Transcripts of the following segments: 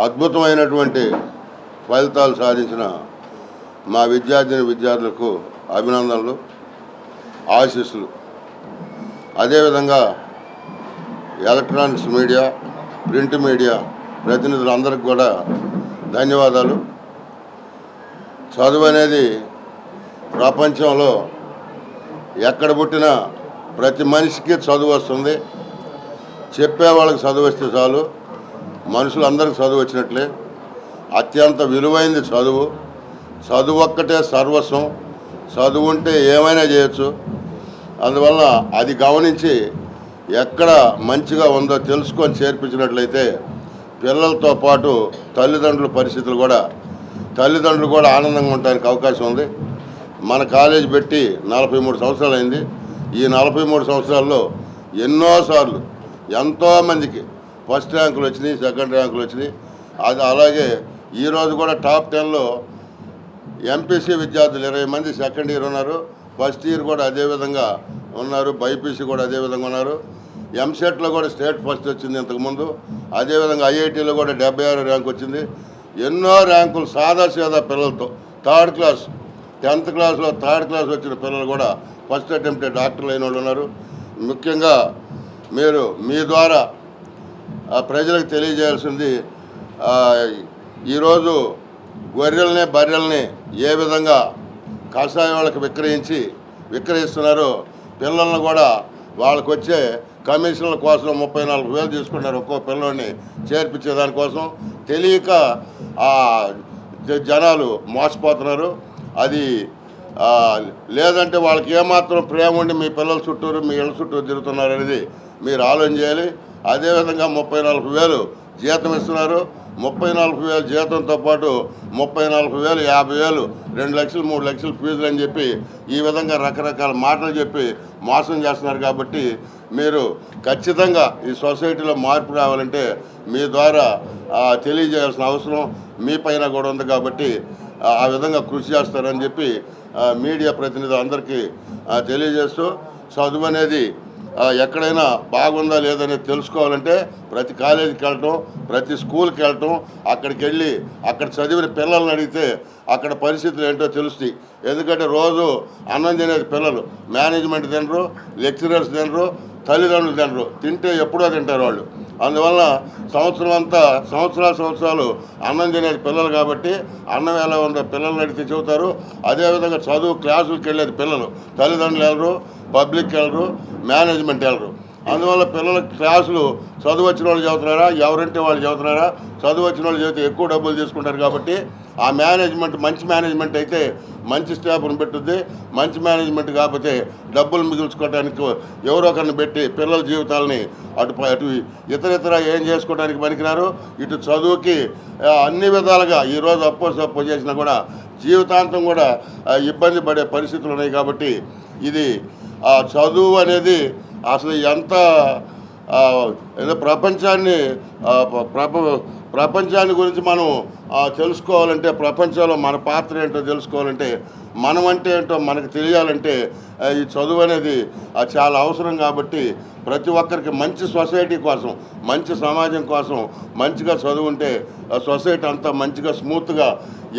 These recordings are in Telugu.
అద్భుతమైనటువంటి ఫలితాలు సాధించిన మా విద్యార్థిని విద్యార్థులకు అభినందనలు ఆశీస్సులు. అదేవిధంగా ఎలక్ట్రానిక్స్ మీడియా ప్రింట్ మీడియా ప్రతినిధులందరికీ కూడా ధన్యవాదాలు. చదువు అనేది ప్రపంచంలో ఎక్కడ పుట్టినా ప్రతి మనిషికి చదువు వస్తుంది. చెప్పే వాళ్ళకి చదువు వస్తే చాలు. మనుషులందరికీ చదువు వచ్చినట్లే. అత్యంత విలువైంది చదువు. చదువు ఒక్కటే సర్వస్వం. చదువు ఉంటే ఏమైనా చేయొచ్చు. అందువల్ల అది గమనించి ఎక్కడ మంచిగా ఉందో తెలుసుకొని చేర్పించినట్లయితే పిల్లలతో పాటు తల్లిదండ్రుల పరిస్థితులు కూడా తల్లిదండ్రులు కూడా ఆనందంగా ఉండడానికి అవకాశం ఉంది. మన కాలేజ్ పెట్టి నలభై మూడు సంవత్సరాలు అయింది ఈ నలభై మూడు సంవత్సరాల్లో ఎన్నోసార్లు ఎంతోమందికి ఫస్ట్ ర్యాంకులు వచ్చినాయి సెకండ్ ర్యాంకులు వచ్చినాయి. అది అలాగే ఈరోజు కూడా టాప్ టెన్లో ఎంపీసీ విద్యార్థులు ఇరవై మంది సెకండ్ ఇయర్ ఉన్నారు. ఫస్ట్ ఇయర్ కూడా అదే విధంగా ఉన్నారు. బైపీసీ కూడా అదే విధంగా ఎంసెట్లో కూడా స్టేట్ ఫస్ట్ వచ్చింది ఇంతకుముందు. అదేవిధంగా ఐఐటీలో కూడా డెబ్బై ఆరు ర్యాంక్ వచ్చింది. ఎన్నో ర్యాంకులు సాదా సీదా పిల్లలతో. థర్డ్ క్లాస్ టెన్త్ క్లాస్లో థర్డ్ క్లాస్ వచ్చిన పిల్లలు కూడా ఫస్ట్ అటెంప్ట్ డాక్టర్లు అయిన వాళ్ళు ఉన్నారు. ముఖ్యంగా మీరు మీ ద్వారా ప్రజలకు తెలియజేయాల్సింది ఈరోజు గొర్రెల్ని బర్రెల్ని ఏ విధంగా కషాయ వాళ్ళకి విక్రయించి విక్రయిస్తున్నారో పిల్లల్ని కూడా వాళ్ళకు వచ్చే కమిషన్ల కోసం ముప్పై నాలుగు వేలు తీసుకున్నారు ఒక్కో పిల్లోని చేర్పించే దానికోసం. తెలియక జనాలు మోసపోతున్నారు. అది లేదంటే వాళ్ళకి ఏమాత్రం ప్రేమ ఉండి మీ పిల్లల చుట్టూరు మీ ఇళ్ళ చుట్టూరు తిరుగుతున్నారు అనేది మీరు ఆలోచన చేయాలి. అదేవిధంగా ముప్పై నలభై వేలు జీతం ఇస్తున్నారు. ముప్పై నలభై వేలు జీతంతో పాటు ముప్పై నలభై వేలు యాభై వేలు రెండు లక్షలు మూడు లక్షలు ఫీజులు అని చెప్పి ఈ విధంగా రకరకాల మాటలు చెప్పి మోసం చేస్తున్నారు కాబట్టి మీరు ఖచ్చితంగా ఈ సొసైటీలో మార్పు రావాలంటే మీ ద్వారా తెలియజేయాల్సిన అవసరం మీ పైన కూడా ఉంది కాబట్టి ఆ, విధంగా కృషి చేస్తారని చెప్పి మీడియా ప్రతినిధులు అందరికీ తెలియజేస్తూ చదువు అనేది ఎక్కడైనా బాగుందా లేదనేది తెలుసుకోవాలంటే ప్రతి కాలేజీకి వెళ్ళటం ప్రతి స్కూల్కి వెళ్ళటం అక్కడికి వెళ్ళి అక్కడ చదివిన పిల్లల్ని అడిగితే అక్కడ పరిస్థితులు ఏంటో తెలుస్తాయి. ఎందుకంటే రోజు అన్నం తినేది పిల్లలు. మేనేజ్మెంట్ తినరు లెక్చరర్స్ తినరు తల్లిదండ్రులు తినరు. తింటే ఎప్పుడో తింటారు వాళ్ళు. అందువల్ల సంవత్సరం అంతా సంవత్సరాలు సంవత్సరాలు అన్నం తినేది పిల్లలు కాబట్టి అన్నం ఎలా ఉందో పిల్లల్ని అడిగితే చెబుతారు. అదేవిధంగా చదువు క్లాసులకు వెళ్ళేది పిల్లలు. తల్లిదండ్రులు వెళ్ళరు పబ్లిక్ వెళ్ళరు మేనేజ్మెంట్ వెళ్ళరు. అందువల్ల పిల్లల క్లాసులు చదువు వచ్చిన వాళ్ళు చదువుతున్నారా? ఎవరంటే వాళ్ళు చదువుతున్నారా? చదువు వచ్చిన వాళ్ళు చదివితే ఎక్కువ డబ్బులు తీసుకుంటారు కాబట్టి ఆ మేనేజ్మెంట్ మంచి మేనేజ్మెంట్ అయితే మంచి స్టాఫ్ను పెట్టుద్ది. మంచి మేనేజ్మెంట్ కాకపోతే డబ్బులు మిగుల్చుకోవడానికి ఎవరో ఒకరిని పెట్టి పిల్లల జీవితాలని అటు అటు ఇతర ఇతర ఏం చేసుకోవడానికి పనికిరారు. ఇటు చదువుకి అన్ని విధాలుగా ఈరోజు అప్పో సప్పో చేసినా కూడా జీవితాంతం కూడా ఇబ్బంది పడే పరిస్థితులు ఉన్నాయి కాబట్టి ఇది ఆ చదువు అనేది అసలు ఎంత ఏదో ప్రపంచాన్ని ప్రప ప్రపంచాన్ని గురించి మనం తెలుసుకోవాలంటే ప్రపంచంలో మన పాత్ర ఏంటో తెలుసుకోవాలంటే మనం అంటే ఏంటో మనకు తెలియాలంటే ఈ చదువు అనేది చాలా అవసరం కాబట్టి ప్రతి ఒక్కరికి మంచి సొసైటీ కోసం మంచి సమాజం కోసం మంచిగా చదువుంటే ఆ సొసైటీ అంతా మంచిగా స్మూత్గా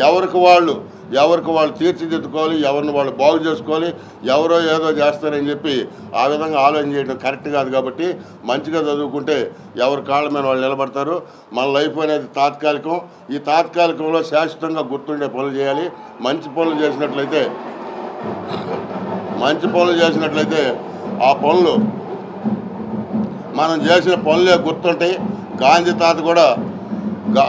ఎవరికి వాళ్ళు ఎవరికి వాళ్ళు తీర్చిదిద్దుకోవాలి ఎవరిని వాళ్ళు బాగు చేసుకోవాలి ఎవరో ఏదో చేస్తారని చెప్పి ఆ విధంగా ఆలోచన చేయడం కరెక్ట్ కాదు కాబట్టి మంచిగా చదువుకుంటే ఎవరి కాళ్ళ మీద వాళ్ళు నిలబడతారు. మన లైఫ్ అనేది తాత్కాలికం. ఈ తాత్కాలికంలో శాశ్వతంగా గుర్తుండే పనులు చేయాలి. మంచి పనులు చేసినట్లయితే మంచి పనులు చేసినట్లయితే ఆ పనులు మనం చేసిన పనులే గుర్తుంటాయి. గాంధీ తాత కూడా గా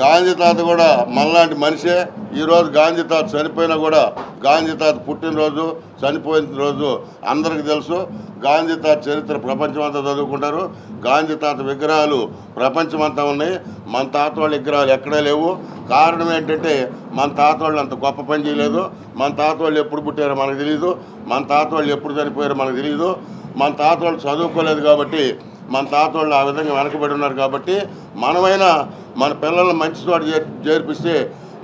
గాంధీ తాత కూడా మనలాంటి మనిషే. ఈరోజు గాంధీ తాత చనిపోయినా కూడా గాంధీ తాత పుట్టినరోజు చనిపోయిన రోజు అందరికీ తెలుసు. గాంధీ తాత చరిత్ర ప్రపంచమంతా చదువుకుంటారు. గాంధీ తాత విగ్రహాలు ప్రపంచమంతా ఉన్నాయి. మన తాత వాళ్ళ విగ్రహాలు ఎక్కడా లేవు. కారణం ఏంటంటే మన తాత వాళ్ళు అంత గొప్ప పని చేయలేదు. మన తాత వాళ్ళు ఎప్పుడు పుట్టారో మనకు తెలియదు మన తాత వాళ్ళు ఎప్పుడు చనిపోయారో మనకు తెలియదు మన తాత వాళ్ళు చదువుకోలేదు కాబట్టి మన తాత వాళ్ళు ఆ విధంగా వెనకబడి ఉన్నారు కాబట్టి మనమైనా మన పిల్లల్ని మంచి చోట చేర్పిస్తే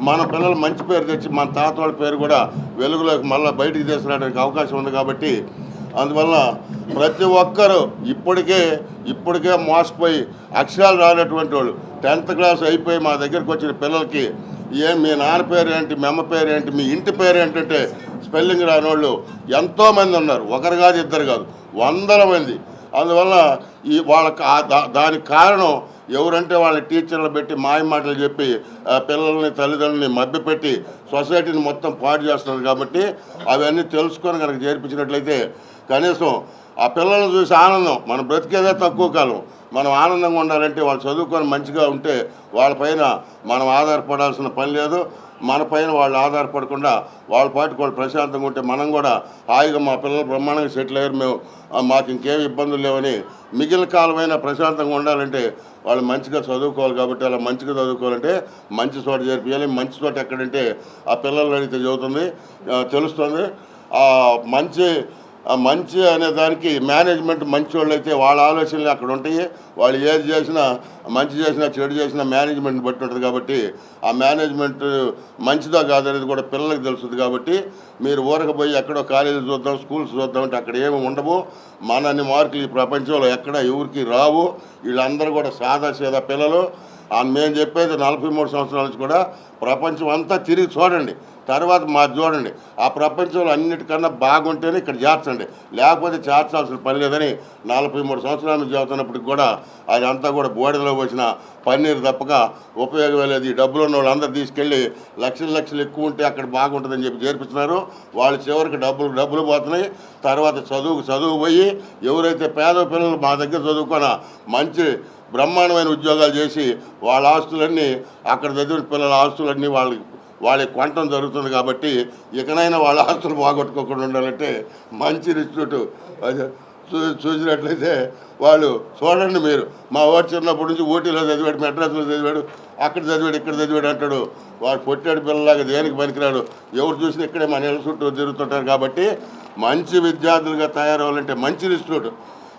మన పిల్లలు మంచి పేరు తెచ్చి మన తాత వాళ్ళ పేరు కూడా వెలుగులోకి మళ్ళీ బయటికి తీసుకురావడానికి అవకాశం ఉంది కాబట్టి అందువల్ల ప్రతి ఒక్కరూ ఇప్పటికే ఇప్పటికే మోసపోయి అక్షరాలు రానటువంటి వాళ్ళు టెన్త్ క్లాస్ అయిపోయి మా దగ్గరికి వచ్చిన పిల్లలకి ఏం మీ నాన్న పేరు ఏంటి మీ అమ్మ పేరు ఏంటి మీ ఇంటి పేరు ఏంటంటే స్పెల్లింగ్ రాని వాళ్ళు ఎంతోమంది ఉన్నారు. ఒకరు కాదు ఇద్దరు కాదు వందల మంది. అందువల్ల ఈ వాళ్ళకి దా- దానికి కారణం ఎవరంటే వాళ్ళ టీచర్లు పెట్టి మాయ మాటలు చెప్పి పిల్లల్ని తల్లిదండ్రులని మభ్యపెట్టి సొసైటీని మొత్తం పాడు చేస్తున్నారు కాబట్టి అవన్నీ తెలుసుకొని కనుక చేర్పించినట్లయితే కనీసం ఆ పిల్లల్ని చూసి ఆనందం. మనం బ్రతికేదే తక్కువ కాలం. మనం ఆనందంగా ఉండాలంటే వాళ్ళు చదువుకొని మంచిగా ఉంటే వాళ్ళపైన మనం ఆధారపడాల్సిన పని లేదు. మన పైన వాళ్ళు ఆధారపడకుండా వాళ్ళ పాటికి వాళ్ళు ప్రశాంతంగా ఉంటే మనం కూడా హాయిగా మా పిల్లలు బ్రహ్మాండంగా సెటిల్ అయ్యారు. మేము మాకు ఇంకేం ఇబ్బందులు లేవని మిగిలిన కాలమైనా ప్రశాంతంగా ఉండాలంటే వాళ్ళు మంచిగా చదువుకోవాలి కాబట్టి అలా మంచిగా చదువుకోవాలంటే మంచి చోట చేర్పియాలి. మంచి చోట ఎక్కడంటే ఆ పిల్లలు అడిగితే చదువుతుంది తెలుస్తుంది. మంచి మంచి అనే దానికి మేనేజ్మెంట్ మంచి వాళ్ళు అయితే వాళ్ళ ఆలోచనలు అక్కడ ఉంటాయి. వాళ్ళు ఏది చేసినా మంచి చేసినా చెడు చేసినా మేనేజ్మెంట్ బట్టి ఉంటుంది కాబట్టి ఆ మేనేజ్మెంట్ మంచిదా కాదనేది కూడా పిల్లలకు తెలుస్తుంది కాబట్టి మీరు ఊరకపోయి ఎక్కడో కాలేజీలు చూద్దాం స్కూల్స్ చూద్దాం అంటే అక్కడ ఏమి ఉండవు. మనని మార్కులు ఈ ప్రపంచంలో ఎక్కడ ఎవరికి రావు. వీళ్ళందరూ కూడా సాదా సీదా పిల్లలు. మేము చెప్పేది నలభై మూడు సంవత్సరాల నుంచి కూడా ప్రపంచం అంతా తిరిగి చూడండి. తర్వాత మా చూడండి ఆ ప్రపంచంలో అన్నిటికన్నా బాగుంటేనే ఇక్కడ చేర్చండి లేకపోతే చేర్చాల్సిన పని లేదని నలభై మూడు సంవత్సరాల నుంచి చదువుతున్నప్పటికి కూడా అది అంతా కూడా బోడిదలో వచ్చిన పన్నీరు తప్పక ఉపయోగం లేదు. ఈ డబ్బులు ఉన్న వాళ్ళందరూ తీసుకెళ్ళి లక్షలు లక్షలు ఎక్కువ ఉంటే అక్కడ బాగుంటుందని చెప్పి చేర్పిస్తున్నారు. వాళ్ళు చివరికి డబ్బులు డబ్బులు పోతున్నాయి. తర్వాత చదువుకు చదువు పోయి ఎవరైతే పేద పిల్లలు మా దగ్గర చదువుకున్న మంచి బ్రహ్మాండమైన ఉద్యోగాలు చేసి వాళ్ళ ఆస్తులన్నీ అక్కడ చదివిన పిల్లల ఆస్తులన్నీ వాళ్ళకి వాళ్ళకి కొనటం జరుగుతుంది కాబట్టి ఇకనైనా వాళ్ళ ఆస్తులు పోగొట్టుకోకుండా ఉండాలంటే మంచి ఇన్స్టిట్యూట్ అది చూ- చూసినట్లయితే వాళ్ళు చూడండి మీరు. మా వాడు చిన్నప్పటి నుంచి ఊటీలో చదివాడు మెడ్రాస్లో చదివాడు అక్కడ చదివాడు ఇక్కడ చదివాడు అంటాడు. వాడు పొట్టాడు పిల్లలాగా దేనికి పనికిరాడు? ఎవరు చూసినా ఇక్కడే మన ఇళ్ళ చుట్టూ తిరుగుతుంటారు కాబట్టి మంచి విద్యార్థులుగా తయారవ్వాలంటే మంచి ఇన్స్టిట్యూట్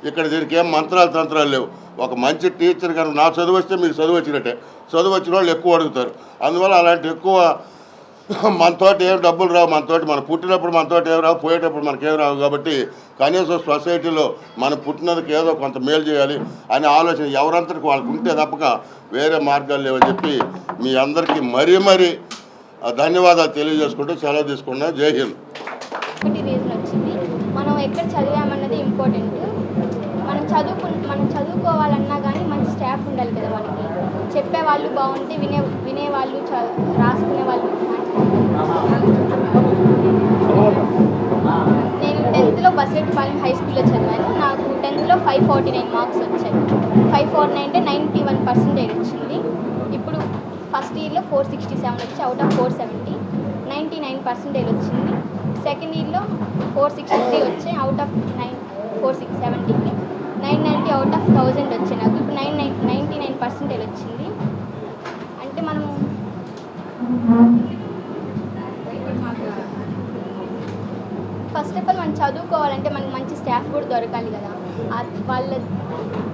ఇక్కడ దీనికి ఏం మంత్రాలు తంత్రాలు లేవు. ఒక మంచి టీచర్ కనుక నా చదువు వస్తే మీకు చదువు వచ్చినట్టే. చదువు వచ్చిన వాళ్ళు ఎక్కువ అడుగుతారు. అందువల్ల అలాంటి ఎక్కువ మనతోటి ఏం డబ్బులు రావు మనతోటి మనం పుట్టినప్పుడు మనతోటి ఏం రావు పోయేటప్పుడు మనకేం రావు కాబట్టి కనీసం సొసైటీలో మనం పుట్టినందుకు ఏదో కొంత మేలు చేయాలి అనే ఆలోచన ఎవరంతటికి వాళ్ళకు ఉంటే తప్పక వేరే మార్గాలు లేవని చెప్పి మీ అందరికీ మరీ మరీ ధన్యవాదాలు తెలియజేసుకుంటూ సెలవు తీసుకున్నా జై హింద్. మనం ఎక్కడ చదివామన్నది ఇంపార్టెంట్ మనం చదువుకు మనం చదువుకోవాలన్నా కానీ మంచి స్టాఫ్ ఉండాలి కదా మనకి చెప్పే వాళ్ళు బాగుంటే వినే వినేవాళ్ళు చ రాసుకునే వాళ్ళు నేను టెన్త్లో బసరెట్టిపాలెం హై స్కూల్లో చదివాను. నాకు టెన్త్లో ఫైవ్ ఫార్టీ నైన్ మార్క్స్ వచ్చాయి. ఫైవ్ ఫార్టీ నైన్ అంటే నైంటీ వన్ పర్సెంటేజ్ వచ్చింది. ఇప్పుడు ఫస్ట్ ఇయర్లో ఫోర్ సిక్స్టీ సెవెన్ వచ్చి out of four seventy ninety nine percentage వచ్చింది. సెకండ్ ఇయర్లో ఫోర్ సిక్స్టీ త్రీ వచ్చాయి out of nine four six సెవెంటీకి nine ninety out of thousand వచ్చాయి నాకు. ఇప్పుడు nine nine ninety nine percentage వచ్చింది. ఫస్ట్ ఆఫ్ ఆల్ మనం చదువుకోవాలంటే మనకి మంచి స్టాఫ్ కూడా దొరకాలి కదా. వాళ్ళ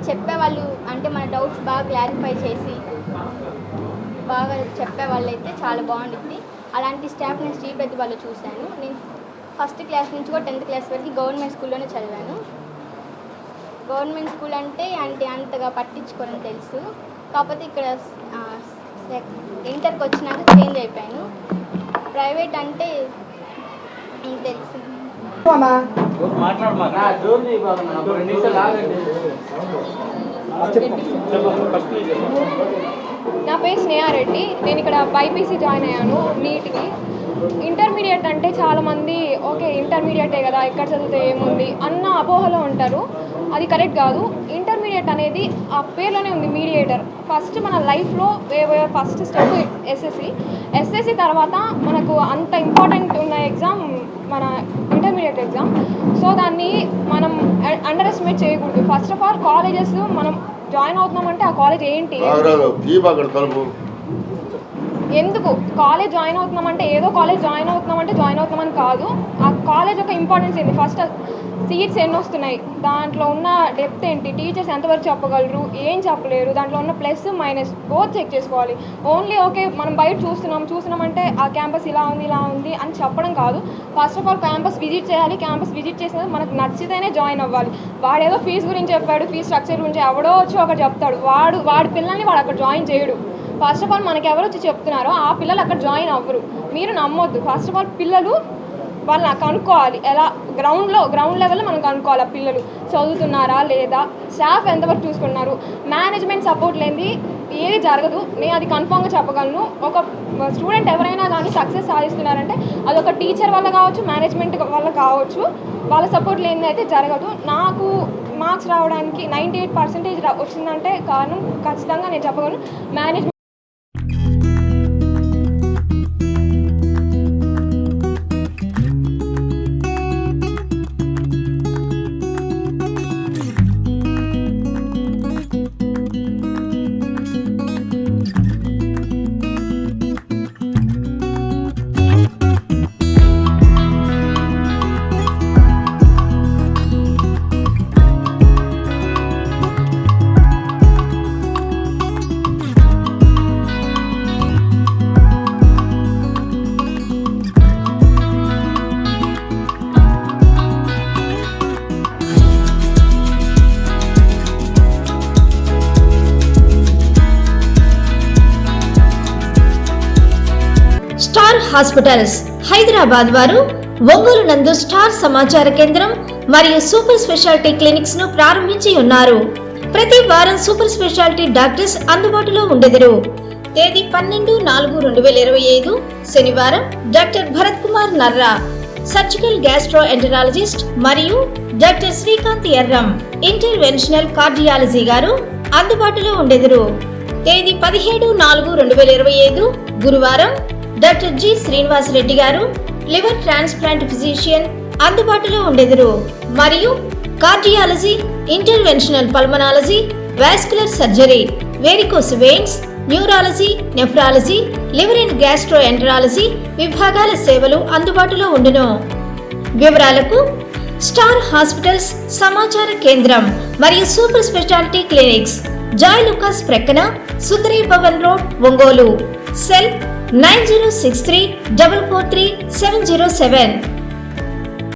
చెప్పే వాళ్ళు అంటే మన డౌట్స్ బాగా క్లారిఫై చేసి బాగా చెప్పే వాళ్ళైతే చాలా బాగుంటుంది అలాంటి స్టాఫ్ నేను శ్రీ ప్రతిభలో చూశాను. నేను ఫస్ట్ క్లాస్ నుంచి కూడా టెన్త్ క్లాస్ వరకు గవర్నమెంట్ స్కూల్లోనే చదివాను. గవర్నమెంట్ స్కూల్ అంటే అంటే అంతగా పట్టించుకోరని తెలుసు. కాకపోతే ఇక్కడ ఇంటర్కి వచ్చినాక చేంజ్ అయిపోయాను. ప్రైవేట్ అంటే తెలుసు. నా పేరు స్నేహారెడ్డి నేను ఇక్కడ బైపీసీ జాయిన్ అయ్యాను. నీట్కి. ఇంటర్మీడియట్ అంటే చాలామంది ఓకే ఇంటర్మీడియటే కదా ఎక్కడ చదివితే ఏముంది అన్న అపోహలో ఉంటారు. అది కరెక్ట్ కాదు. ఇంటర్మీడియట్ అనేది ఆ పేర్లోనే ఉంది మీడియేటర్. ఫస్ట్ మన లైఫ్లో ఫస్ట్ స్టెప్ ఎస్ఎస్సి. ఎస్ఎస్సి తర్వాత మనకు అంత ఇంపార్టెంట్ ఉన్న ఎగ్జామ్ మన ఇంటర్మీడియట్ ఎగ్జామ్. సో దాన్ని మనం అండర్ ఎస్టిమేట్ చేయకూడదు. ఫస్ట్ ఆఫ్ ఆల్ కాలేజెస్ మనం జాయిన్ అవుతున్నామంటే ఆ కాలేజ్ ఏంటి? ఎందుకు? కాలేజ్ జాయిన్ అవుతున్నామంటే ఏదో కాలేజ్ జాయిన్ అవుతున్నామంటే జాయిన్ అవుతున్నామని కాదు. ఆ కాలేజ్ యొక్క ఇంపార్టెన్స్ ఏంటి ఫస్ట్ సీట్స్ ఎన్ని వస్తున్నాయి? దాంట్లో ఉన్న డెప్త్ ఏంటి? టీచర్స్ ఎంతవరకు చెప్పగలరు? ఏం చెప్పలేరు? దాంట్లో ఉన్న ప్లస్ మైనస్ బోత్ చెక్ చేసుకోవాలి. ఓన్లీ ఓకే మనం బయట చూస్తున్నాం. చూస్తున్నామంటే ఆ క్యాంపస్ ఇలా ఉంది ఇలా ఉంది అని చెప్పడం కాదు. First of all campus visit చేయాలి. క్యాంపస్ విజిట్ చేసిన మనకు నచ్చితేనే జాయిన్ అవ్వాలి. వాడేదో ఫీజు గురించి చెప్పాడు ఫీజు స్ట్రక్చర్ గురించి ఎవడో వచ్చి ఒకటి చెప్తాడు. వాడు వాడి పిల్లల్ని వాడు అక్కడ జాయిన్ చేయడు. ఫస్ట్ ఆఫ్ ఆల్ మనకి ఎవరు వచ్చి చెప్తున్నారో ఆ పిల్లలు అక్కడ జాయిన్ అవ్వరు. మీరు నమ్మొద్దు. ఫస్ట్ ఆఫ్ ఆల్ పిల్లలు వాళ్ళని కనుక్కోవాలి. ఎలా గ్రౌండ్లో గ్రౌండ్ లెవెల్లో మనం కనుక్కోవాలి ఆ పిల్లలు. చదువుతున్నారా లేదా? స్టాఫ్ ఎంతవరకు చూసుకున్నారు? మేనేజ్మెంట్ సపోర్ట్ లేనిది ఏది జరగదు. నేను అది కన్ఫామ్గా చెప్పగలను. ఒక స్టూడెంట్ ఎవరైనా కానీ సక్సెస్ సాధిస్తున్నారంటే అది ఒక టీచర్ వల్ల కావచ్చు మేనేజ్మెంట్ వల్ల కావచ్చు. వాళ్ళ సపోర్ట్ లేనిది అయితే జరగదు. నాకు మార్క్స్ రావడానికి నైంటీ ఎయిట్ పర్సెంటేజ్ వచ్చిందంటే కారణం ఖచ్చితంగా నేను చెప్పగలను. Management hospitals. హైదరాబాద్ వారు ఒంగోలు నందు స్టార్ సమాచార కేంద్రం మరియు సూపర్ స్పెషాలిటీ క్లినిక్స్ను ప్రారంభించి ఉన్నారు. ప్రతి వారం సూపర్ స్పెషాలిటీ డాక్టర్స్ అందుబాటులో ఉండెదరు. తేదీ పన్నెండు నాలుగు రెండు వేల ఇరవై ఐదు శనివారం doctor Bharat Kumar Narra surgical gastroenterologist మరియు doctor Srikanth Erram interventional cardiology గారు అందుబాటులో ఉండెదరు. తేదీ పదిహేడు నాలుగు రెండు వేల ఇరవై ఐదు గురువారం డాక్టర్ జి శ్రీనివాస్ రెడ్డి గారు లివర్ ట్రాన్స్ప్లాంట్ ఫిజిషియన్ అందుబాటులో ఉండెదరు. మరియు cardiology interventional pulmonology vascular surgery varicose veins neurology nephrology liver and gastroenterology విభాగాల సేవలు అందుబాటులో ఉండును. వివరాలకు స్టార్ హాస్పిటల్స్ సమాచార కేంద్రం మరియు super speciality clinics Joyalukkas ప్రక్కన సుందరీ భవన్ రోడ్ ఒంగోలు. సెల్ 9063 443 707